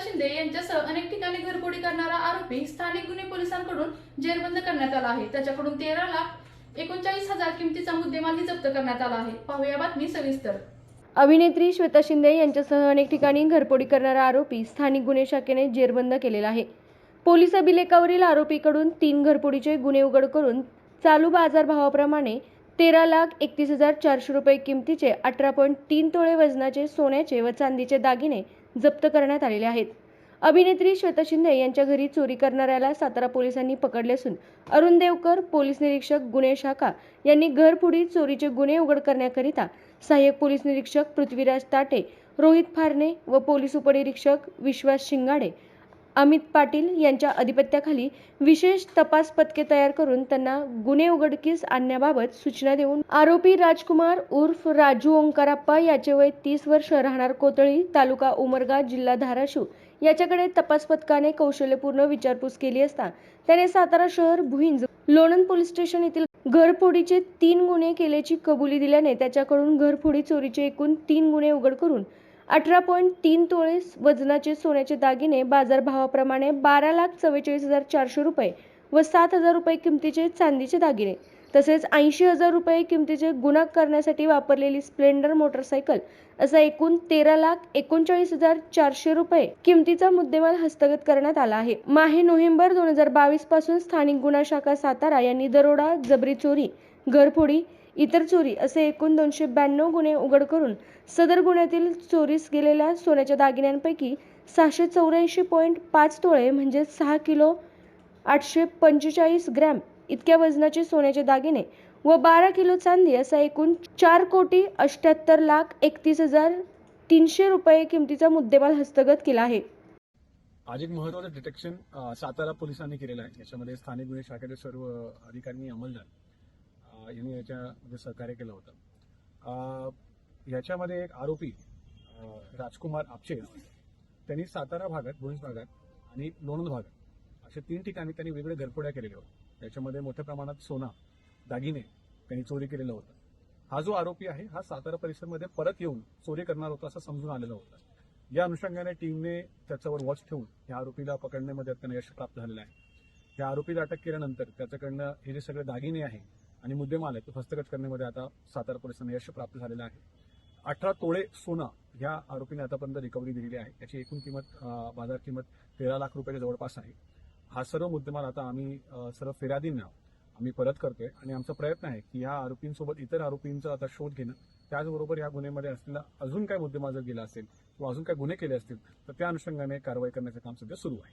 शिंदे यांच्यासह अनेक ठिकाणी घरपोडी करणारा आरोपी स्थानिक गुन्हे पोलिसांकडून जेरबंद करण्यात आला आहे. त्याच्याकडून तेरा लाख एकोणचाळीस हजार किमतीचा मुद्देमालही जप्त करण्यात आला आहे. पाहूया बातमी सविस्तर. अभिनेत्री श्वेता शिंदे यांच्यासह अनेक ठिकाणी घरफोडी करणारा आरोपी स्थानिक गुन्हे शाखेने जेरबंद केलेला आहे. पोलीस अभिलेखावरील आरोपीकडून तीन घरफोडीचे गुन्हे उघड करून चालू बाजारभावाप्रमाणे तेरा लाख एकतीस हजार चारशे रुपये किमतीचे अठरा पॉईंट तीन तोळे वजनाचे सोन्याचे व चांदीचे दागिने जप्त करण्यात आलेले आहेत. अभिनेत्री श्वेता शिंदे यांच्या घरी चोरी करणाऱ्याला सातारा पोलिसांनी पकडले असून अरुण देवकर पोलीस निरीक्षक गुन्हे शाखा यांनी घरफोडी चोरीचे गुन्हे उघड करण्याकरिता सहाय्यक पोलीस निरीक्षक पृथ्वीराज ताटे रोहित फारणे व पोलीस उपनिरीक्षक विश्वास शिंगाडे अमित पाटील यांच्या अधिपत्याखाली विशेष तपास पथके तयार करून त्यांना गुन्हे उघडकीस आणण्याबाबत सूचना देऊन आरोपी राजकुमार उर्फ राजू ओंकाराप्पा याचे वय तीस वर्ष राहणार कोतळी तालुका उमरगा जिल्हा धाराशिव याच्याकडे तपास पथकाने कौशल्यपूर्ण विचारपूस केली असता त्याने सातारा शहर भुईंज लोणंद पोलीस स्टेशन येथील घरफोडीचे तीन गुन्हे केल्याची कबुली दिल्याने त्याच्याकडून घरफोडी चोरीचे एकूण तीन गुन्हे उघड करून अठरा पॉईंट तीन तोळे वजनाचे सोन्याचे दागिने बाजारभावाप्रमाणे बारा लाख चव्वेचाळीस हजार चारशे रुपये व सात हजार रुपये किमतीचे चांदीचे दागिने तसेच ऐंशी हजार रुपये किमतीचे गुन्हा करण्यासाठी वापरलेली स्प्लेंडर मोटरसायकल असा एकूण तेरा लाख एकोणचाळीस हजार चारशे रुपये किमतीचा मुद्देमाल हस्तगत करण्यात आला आहे. माहे नोव्हेंबर दोन हजार बावीसपासून स्थानिक गुन्हा शाखा सातारा यांनी दरोडा जबरी चोरी घरफोडी इतर चोरी असे एकूण दोनशे ब्याण्णव गुन्हे उघड करून सदर गुन्ह्यातील चोरीस गेलेल्या सोन्याच्या दागिन्यांपैकी सहाशे चौऱ्याऐंशी पॉईंट पाच तोळे म्हणजे सहा किलो आठशे पंचेचाळीस ग्रॅम इतक्या वजनाचे सोन्याचे दागिने व बारा किलो चांदी असा एकूण चार कोटी अठ्याहत्तर लाख एकतीस हजार तीनशे रुपये किमतीचा मुद्देमाल हस्तगत केला आहे. आज एक महत्वाचं डिटेक्शन सातारा पोलिसांनी केलेलं आहे. याच्यामध्ये स्थानिक गुन्हे शाखेचे सर्व अधिकाऱ्यांनी अंमलदार यांनी याच्यामध्ये सहकार्य केलं होतं. याच्यामध्ये एक आरोपी राजकुमार आपचे त्यांनी सातारा भागात भुईंज भागात आणि लोणंद भागात अशा तीन ठिकाणी त्यांनी वेगवेगळ्या घरफोड्या केलेल्या होत्या. त्याच्यामध्ये मोठ्या प्रमाणात सोना दागिने त्यांनी चोरी केलेलं होतं. हा जो आरोपी आहे हा सातारा परिसरमध्ये परत येऊन चोरी करणार होता असं समजून आलेलं होतं. या अनुषंगाने टीमने त्याच्यावर वॉच ठेवून या आरोपीला पकडण्यामध्ये त्यांना यश प्राप्त झालेलं आहे. या आरोपीला अटक केल्यानंतर त्याच्याकडनं हे जे सगळे दागिने आहे आणि मुद्देमाल आहे तो हस्तगत करण्यामध्ये आता सातारा पोलिसांना यश प्राप्त झालेलं आहे. अठरा तोळे सोनं या आरोपीने आतापर्यंत रिकव्हरी दिलेली आहे. याची एकूण किंमत बाजार किंमत तेरा लाख रुपयाच्या जवळपास आहे. हा सर्व मुद्देमाल आता आम्ही सर्व फिर्यादींना आम्ही परत करतोय आणि आमचा प्रयत्न आहे की ह्या आरोपींसोबत इतर आरोपींचा आता शोध घेणं. त्याचबरोबर या गुन्ह्यामध्ये असलेला अजून काय मुद्देमाल जर गेला असेल किंवा अजून काय गुन्हे केले असतील तर त्या अनुषंगाने कारवाई करण्याचं काम सध्या सुरू आहे.